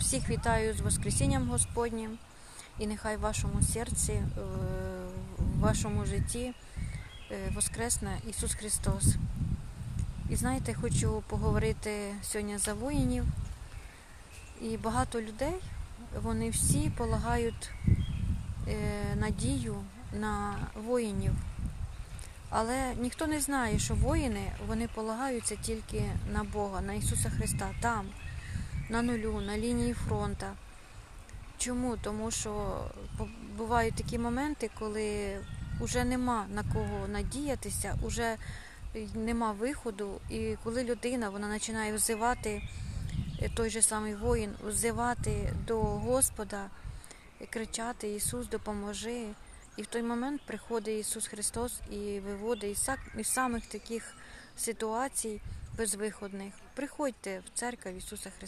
Всіх вітаю з Воскресінням Господнім і нехай в вашому серці, е, в вашому житті е, воскресне Ісус Христос. І знаєте, хочу поговорити сьогодні за воїнів. І багато людей, вони всі полагають е, надію на воїнів. Але ніхто не знає, що воїни вони полагаються тільки на Бога, на Ісуса Христа, там, на нулю, на лінії фронту. Чому? Тому що бувають такі моменти, коли вже нема на кого надіятися, вже нема виходу, і коли людина вона починає взивати, е, той же самий воїн, взивати до Господа, кричати Ісус, допоможи. І в той момент приходить Ісус Христос і виводить із самих таких ситуацій безвиходних. Приходьте в церкву Ісуса Христа.